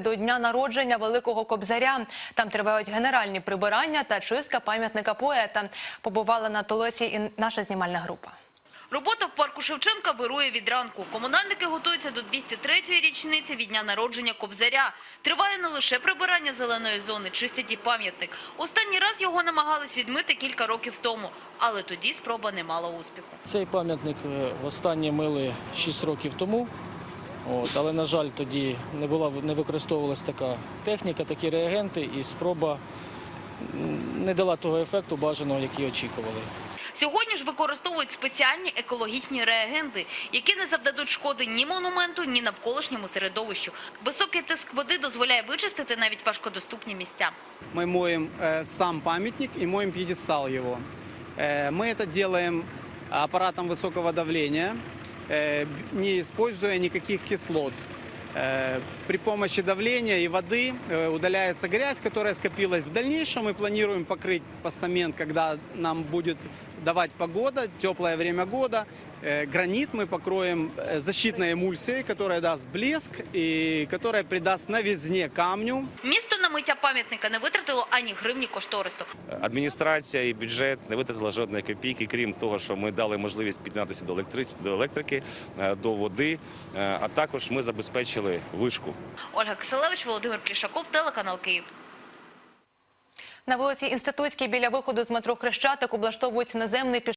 До дня народження великого кобзаря. Там тривають генеральні прибирання та чистка пам'ятника поета. Побувала на толоці і наша знімальна група. Робота в парку Шевченка вирує від ранку. Комунальники готуються до 203-ї річниці від дня народження Кобзаря. Триває не лише прибирання зеленої зони, чистять і пам'ятник. Останній раз його намагались відмити кілька років тому, але тоді спроба не мала успіху. Цей пам'ятник е, востаннє мили 6 років тому. От, але, на жаль, тоді не, була, не використовувалася така техніка, такі реагенти, і спроба м, не дала того ефекту бажаного, який очікували. Сьогодні ж використовують спеціальні екологічні реагенти, які не завдадуть шкоди ні монументу, ні навколишньому середовищу. Високий тиск води дозволяє вичистити навіть важкодоступні місця. Мы моем э, сам памятник и моем пьедестал его. Э, мы это делаем аппаратом высокого давления, э, не используя никаких кислот. Э, при помощи давления и воды э, удаляется грязь, которая скопилась. В дальнейшем мы планируем покрыть постамент, когда нам будет давать погода, теплое время года. Э, гранит мы покроем э, защитной эмульсией, которая даст блеск и которая придаст новизне камню. Місто на миття пам'ятника не витратило ані гривні кошторису. Адміністрація і бюджет не витратила жодної копійки, крім того, що ми дали можливість піднятися до електри- до електрики, е, до води, е, а також ми забезпечили вишку. Ольга Киселевич, Володимир Плішаков, телеканал Київ. На вулиці Інститутській біля виходу з метро Хрещатик облаштовують наземний